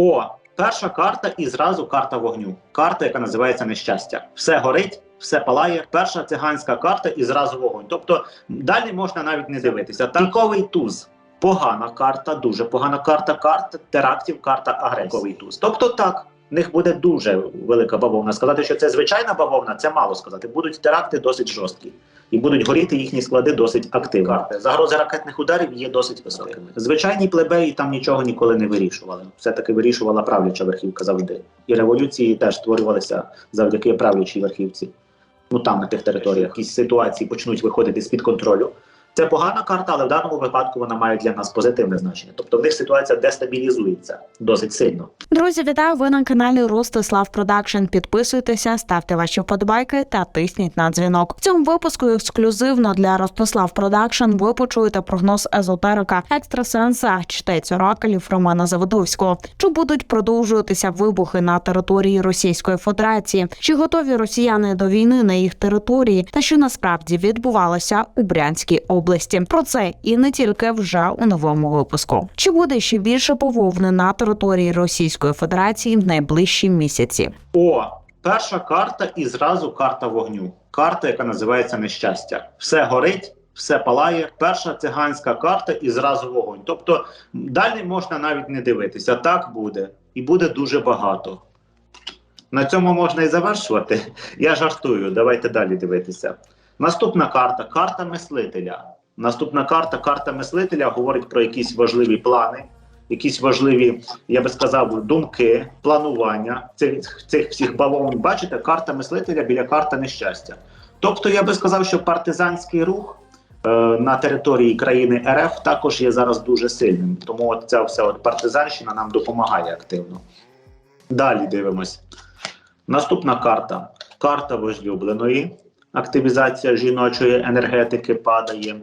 О, перша карта і зразу карта вогню. Карта, яка називається нещастя. Все горить, все палає. Перша циганська карта і зразу вогонь. Тобто далі можна навіть не дивитися. Танковий туз. Погана карта, дуже погана карта, карта терактів, карта агресовий туз. Тобто так. В них буде дуже велика бавовна. Сказати, що це звичайна бавовна, це мало сказати. Будуть теракти досить жорсткі, і будуть горіти їхні склади досить активно. Загрози ракетних ударів є досить високими. Звичайні плебеї там нічого ніколи не вирішували. Все таки вирішувала правляча верхівка завжди. І революції теж створювалися завдяки правлячій верхівці. Ну там на тих територіях якісь ситуації почнуть виходити з під контролю. Це погана карта, але в даному випадку вона має для нас позитивне значення. Тобто в них ситуація дестабілізується досить сильно. Друзі, вітаю! Ви на каналі Ростислав Продакшн. Підписуйтеся, ставте ваші вподобайки та тисніть на дзвінок. В цьому випуску ексклюзивно для Ростислав Продакшн ви почуєте прогноз езотерика екстрасенса чтець оракелів Романа Заводовського. Чи будуть продовжуватися вибухи на території Російської Федерації? Чи готові росіяни до війни на їх території? Та що насправді відбувалося у Брянській області? Про це і не тільки вже у новому випуску. Чи буде ще більше пововни на території Російської Федерації в найближчі місяці? О, перша карта і зразу карта вогню. Карта, яка називається нещастя. Все горить, все палає. Перша циганська карта і зразу вогонь. Тобто далі можна навіть не дивитися. Так буде, і буде дуже багато. На цьому можна і завершувати. Я жартую. Давайте далі дивитися. Наступна карта карта мислителя. Наступна карта карта мислителя говорить про якісь важливі плани, якісь важливі, я би сказав, думки, планування цих цих всіх бавовн. Бачите, карта мислителя біля карта нещастя. Тобто, я би сказав, що партизанський рух е, на території країни РФ також є зараз дуже сильним. Тому от ця вся от партизанщина нам допомагає активно. Далі дивимось. Наступна карта карта возлюбленої. Активізація жіночої енергетики падає.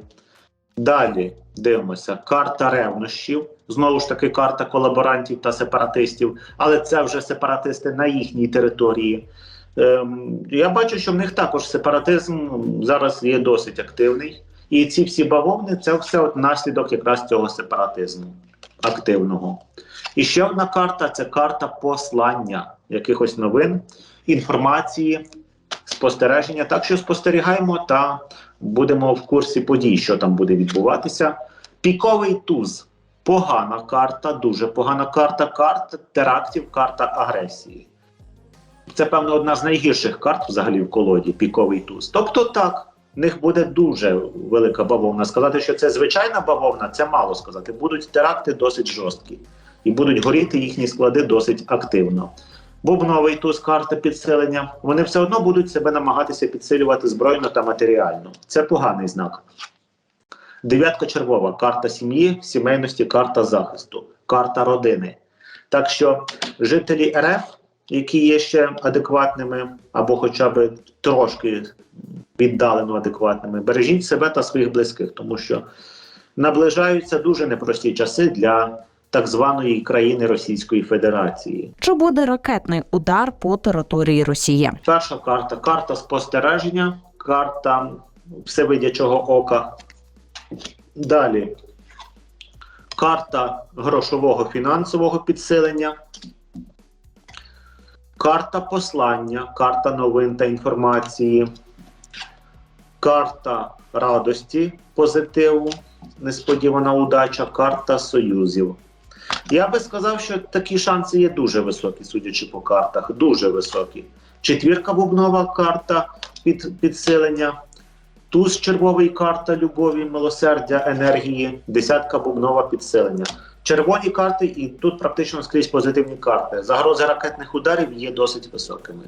Далі дивимося, карта ревнощів. Знову ж таки, карта колаборантів та сепаратистів, але це вже сепаратисти на їхній території. Ем, я бачу, що в них також сепаратизм зараз є досить активний. І ці всі бавовни це все от наслідок якраз цього сепаратизму активного. І ще одна карта це карта послання якихось новин, інформації, спостереження. Так що спостерігаємо та будемо в курсі подій, що там буде відбуватися. Піковий туз погана карта, дуже погана карта, карта терактів, карта агресії. Це, певно, одна з найгірших карт взагалі в колоді піковий туз. Тобто, так, в них буде дуже велика бавовна. Сказати, що це звичайна бавовна, це мало сказати. Будуть теракти досить жорсткі, і будуть горіти їхні склади досить активно. Бубновий туз карти підсилення. Вони все одно будуть себе намагатися підсилювати збройно та матеріально. Це поганий знак. Дев'ятка червова карта сім'ї, сімейності, карта захисту, карта родини. Так що жителі РФ, які є ще адекватними або хоча б трошки віддалено адекватними, бережіть себе та своїх близьких, тому що наближаються дуже непрості часи для так званої країни Російської Федерації. Чи буде ракетний удар по території Росії? Перша карта карта спостереження, карта всевидячого ока. Далі карта грошового фінансового підсилення, карта послання, карта новин та інформації, карта радості, позитиву, несподівана удача, карта союзів. Я би сказав, що такі шанси є дуже високі, судячи по картах. Дуже високі. Четвірка бубнова карта під підсилення, туз червовий карта любові, милосердя, енергії, десятка бубнова підсилення. Червоні карти, і тут практично скрізь позитивні карти. Загрози ракетних ударів є досить високими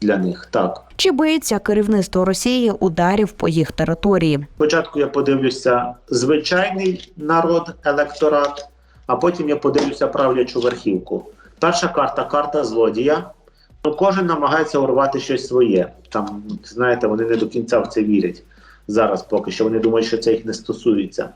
для них. Так. Чи боїться керівництво Росії ударів по їх території? Спочатку я подивлюся звичайний народ, електорат, а потім я подивлюся правлячу верхівку. Перша карта карта злодія. Ну, Кожен намагається урвати щось своє. Там, знаєте, вони не до кінця в це вірять зараз, поки що вони думають, що це їх не стосується.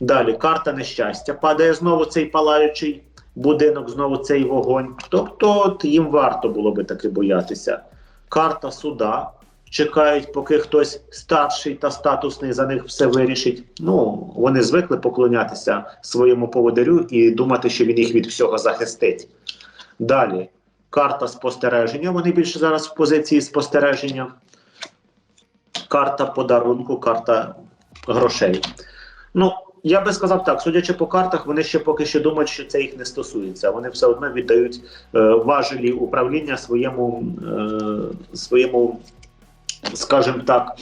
Далі карта нещастя. Падає знову цей палаючий будинок, знову цей вогонь. Тобто от їм варто було би таки боятися. Карта суда. Чекають, поки хтось старший та статусний за них все вирішить. Ну вони звикли поклонятися своєму поводирю і думати, що він їх від всього захистить. Далі карта спостереження. Вони більше зараз в позиції спостереження. Карта подарунку, карта грошей. Ну, я би сказав так, судячи по картах, вони ще поки що думають, що це їх не стосується. Вони все одно віддають е, важелі управління своєму, е, своєму, скажімо так,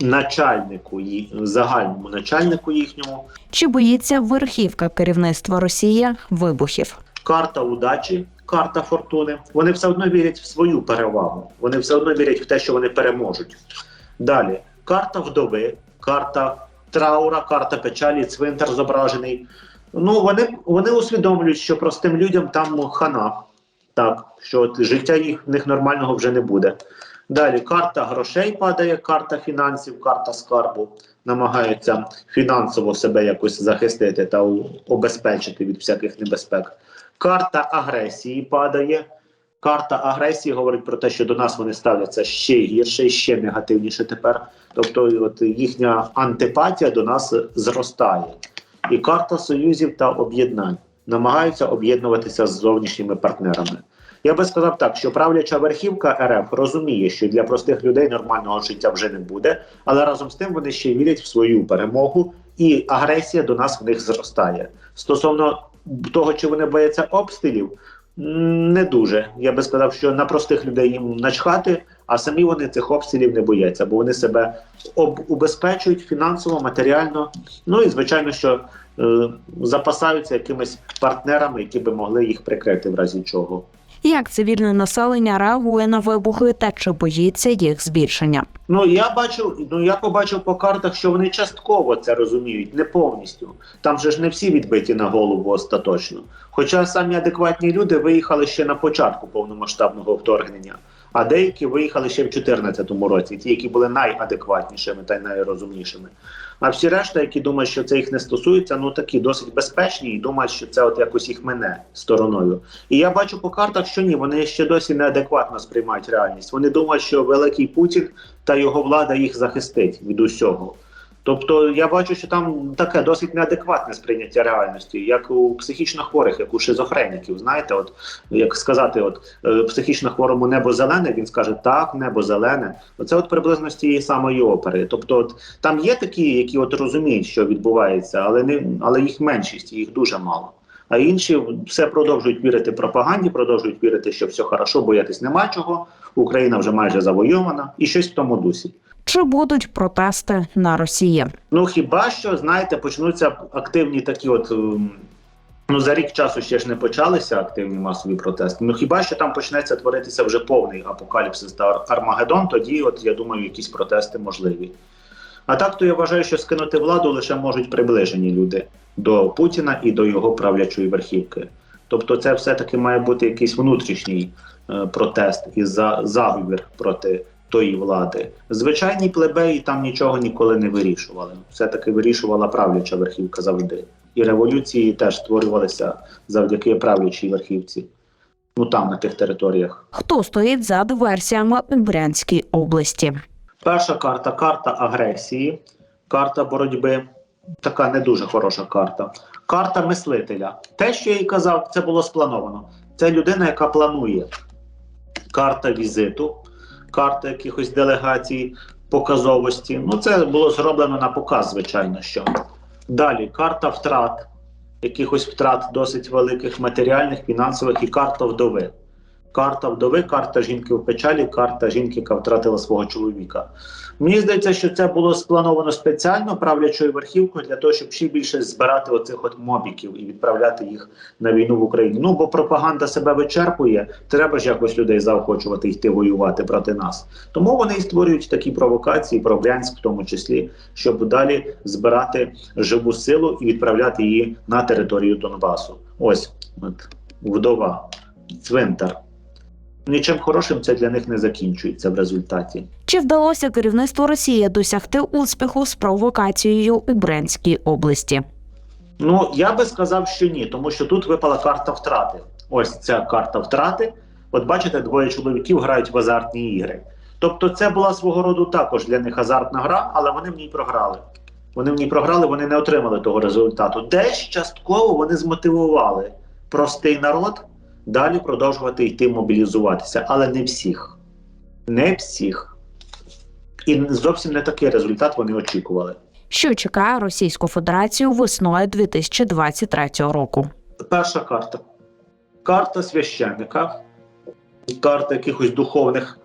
начальнику, загальному начальнику їхньому. Чи боїться верхівка керівництва Росії вибухів? карта удачі, карта фортуни. Вони все одно вірять в свою перевагу. Вони все одно вірять в те, що вони переможуть. Далі карта вдови, карта траура, карта печалі, цвинтар зображений. Ну вони, вони усвідомлюють, що простим людям там хана. Так, що от життя їх в них нормального вже не буде. Далі карта грошей падає, карта фінансів, карта скарбу. Намагаються фінансово себе якось захистити та обезпечити від всяких небезпек. Карта агресії падає. Карта агресії говорить про те, що до нас вони ставляться ще гірше, ще негативніше тепер. Тобто, от їхня антипатія до нас зростає. І карта союзів та об'єднань намагаються об'єднуватися з зовнішніми партнерами. Я би сказав так, що правляча верхівка РФ розуміє, що для простих людей нормального життя вже не буде, але разом з тим вони ще вірять в свою перемогу, і агресія до нас в них зростає. Стосовно того, чи вони бояться обстрілів, не дуже. Я би сказав, що на простих людей їм начхати, а самі вони цих обстрілів не бояться, бо вони себе убезпечують фінансово, матеріально. Ну і звичайно, що е, запасаються якимись партнерами, які би могли їх прикрити в разі чого. Як цивільне населення реагує на вибухи та чи боїться їх збільшення? Ну я бачу, ну я побачив по картах, що вони частково це розуміють, не повністю. Там же ж не всі відбиті на голову остаточно. Хоча самі адекватні люди виїхали ще на початку повномасштабного вторгнення, а деякі виїхали ще в 2014 році, ті, які були найадекватнішими та найрозумнішими. А всі решта, які думають, що це їх не стосується, ну такі досить безпечні і думають, що це от якось їх мене стороною. І я бачу по картах, що ні, вони ще досі неадекватно сприймають реальність. Вони думають, що великий Путін та його влада їх захистить від усього. Тобто я бачу, що там таке досить неадекватне сприйняття реальності, як у психічно хворих, як у шизофреніків. Знаєте, от як сказати, от е, психічно хворому небо зелене, він скаже так, небо зелене. Оце от приблизно з тієї самої опери. Тобто, от там є такі, які от розуміють, що відбувається, але не але їх меншість, їх дуже мало. А інші все продовжують вірити пропаганді, продовжують вірити, що все хорошо, боятись нема чого. Україна вже майже завойована, і щось в тому дусі. Чи будуть протести на Росії? Ну хіба що знаєте, почнуться активні такі, от ем, ну за рік часу ще ж не почалися активні масові протести. Ну хіба що там почнеться творитися вже повний апокаліпсис та Ар- Армагеддон, тоді, от я думаю, якісь протести можливі. А так то я вважаю, що скинути владу лише можуть приближені люди до Путіна і до його правлячої верхівки. Тобто, це все-таки має бути якийсь внутрішній е, протест і за заговір проти тої влади. Звичайні плебеї там нічого ніколи не вирішували. Все-таки вирішувала правляча верхівка завжди. І революції теж створювалися завдяки правлячій верхівці. Ну там, на тих територіях. Хто стоїть за диверсіями у Брянській області? Перша карта карта агресії, карта боротьби. Така не дуже хороша карта. Карта мислителя. Те, що я і казав, це було сплановано. Це людина, яка планує. Карта візиту, карта якихось делегацій, показовості. Ну, це було зроблено на показ, звичайно. що. Далі карта втрат, якихось втрат досить великих матеріальних, фінансових і карта вдови. Карта вдови, карта жінки в печалі, карта жінки, яка втратила свого чоловіка. Мені здається, що це було сплановано спеціально правлячою верхівкою для того, щоб ще більше збирати оцих от мобіків і відправляти їх на війну в Україні. Ну бо пропаганда себе вичерпує. Треба ж якось людей заохочувати йти воювати проти нас. Тому вони і створюють такі провокації, про Брянськ в тому числі, щоб далі збирати живу силу і відправляти її на територію Донбасу. Ось от вдова, цвинтар. Нічим хорошим це для них не закінчується в результаті. Чи вдалося керівництву Росії досягти успіху з провокацією у Брянській області? Ну я би сказав, що ні, тому що тут випала карта втрати. Ось ця карта втрати. От бачите, двоє чоловіків грають в азартні ігри. Тобто, це була свого роду також для них азартна гра, але вони в ній програли. Вони в ній програли, вони не отримали того результату. Десь частково вони змотивували простий народ далі продовжувати йти мобілізуватися, але не всіх. Не всіх. І зовсім не такий результат вони очікували. Що чекає Російську Федерацію весною 2023 року. Перша карта. Карта священника, карта якихось духовних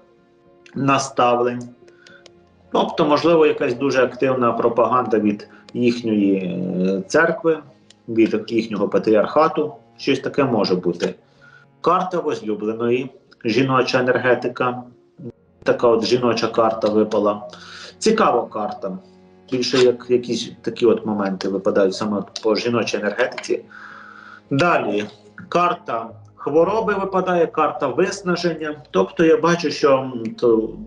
наставлень. Тобто, можливо, якась дуже активна пропаганда від їхньої е, церкви, від їхнього патріархату. Щось таке може бути. Карта возлюбленої, жіноча енергетика. Така от жіноча карта випала. Цікава карта. Більше як якісь такі от моменти випадають саме по жіночій енергетиці. Далі карта хвороби випадає, карта виснаження. Тобто я бачу, що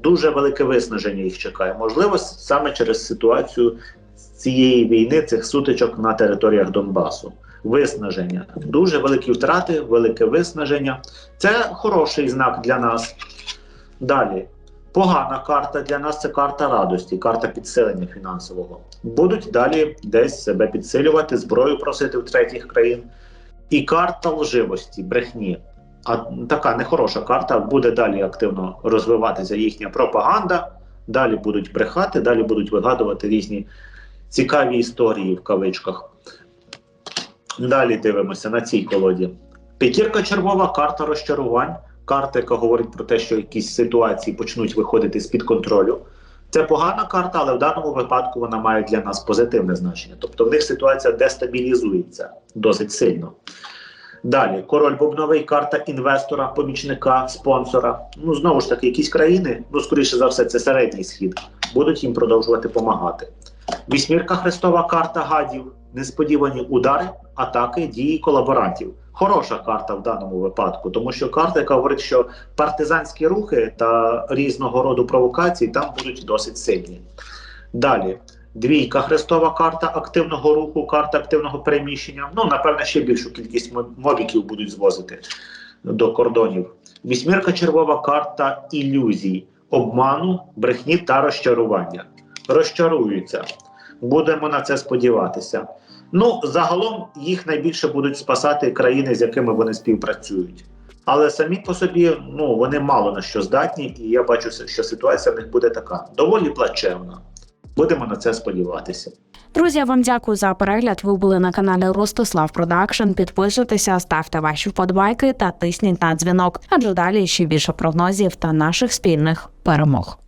дуже велике виснаження їх чекає. Можливо, саме через ситуацію цієї війни, цих сутичок на територіях Донбасу. Виснаження. Дуже великі втрати, велике виснаження. Це хороший знак для нас. Далі. Погана карта для нас це карта радості, карта підсилення фінансового. Будуть далі десь себе підсилювати, зброю просити в третіх країн. І карта лживості, брехні. А така нехороша карта буде далі активно розвиватися їхня пропаганда. Далі будуть брехати, далі будуть вигадувати різні цікаві історії в кавичках. Далі дивимося на цій колоді. П'ятірка червова карта розчарувань, карта, яка говорить про те, що якісь ситуації почнуть виходити з-під контролю. Це погана карта, але в даному випадку вона має для нас позитивне значення. Тобто в них ситуація дестабілізується досить сильно. Далі, король бубновий, карта інвестора, помічника, спонсора. Ну, знову ж таки, якісь країни, ну, скоріше за все, це середній схід, будуть їм продовжувати допомагати. Вісьмірка хрестова карта гадів, несподівані удари, атаки, дії колаборантів. Хороша карта в даному випадку, тому що карта, яка говорить, що партизанські рухи та різного роду провокації там будуть досить сильні. Далі. Двійка хрестова карта активного руху, карта активного переміщення. Ну, напевне, ще більшу кількість мо- мобіків будуть звозити до кордонів. Вісьмірка червова карта ілюзій, обману, брехні та розчарування. Розчаруються. Будемо на це сподіватися. Ну, загалом їх найбільше будуть спасати країни, з якими вони співпрацюють. Але самі по собі ну, вони мало на що здатні, і я бачу, що ситуація в них буде така доволі плачевна. Будемо на це сподіватися. Друзі, я вам дякую за перегляд. Ви були на каналі Ростислав Продакшн. Підписуйтеся, ставте ваші вподобайки та тисніть на дзвінок. Адже далі ще більше прогнозів та наших спільних перемог.